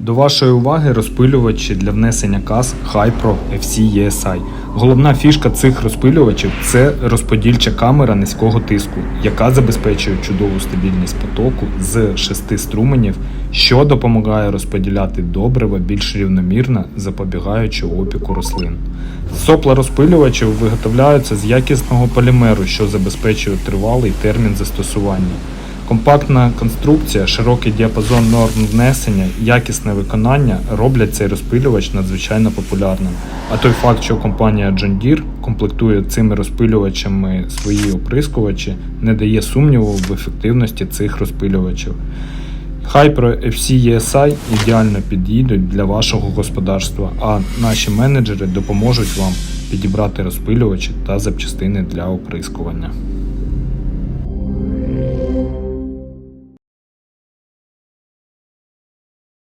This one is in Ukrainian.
До вашої уваги розпилювачі для внесення каз Hypro FC ESI. Головна фішка цих розпилювачів це розподільча камера низького тиску, яка забезпечує чудову стабільність потоку з шести струменів, що допомагає розподіляти добрива більш рівномірно, запобігаючи опіку рослин. Сопла розпилювачів виготовляються з якісного полімеру, що забезпечує тривалий термін застосування. Компактна конструкція, широкий діапазон норм внесення, якісне виконання роблять цей розпилювач надзвичайно популярним. А той факт, що компанія John Deere комплектує цими розпилювачами свої оприскувачі, не дає сумніву в ефективності цих розпилювачів. Hypro FC ESI ідеально підійдуть для вашого господарства, а наші менеджери допоможуть вам підібрати розпилювачі та запчастини для оприскування.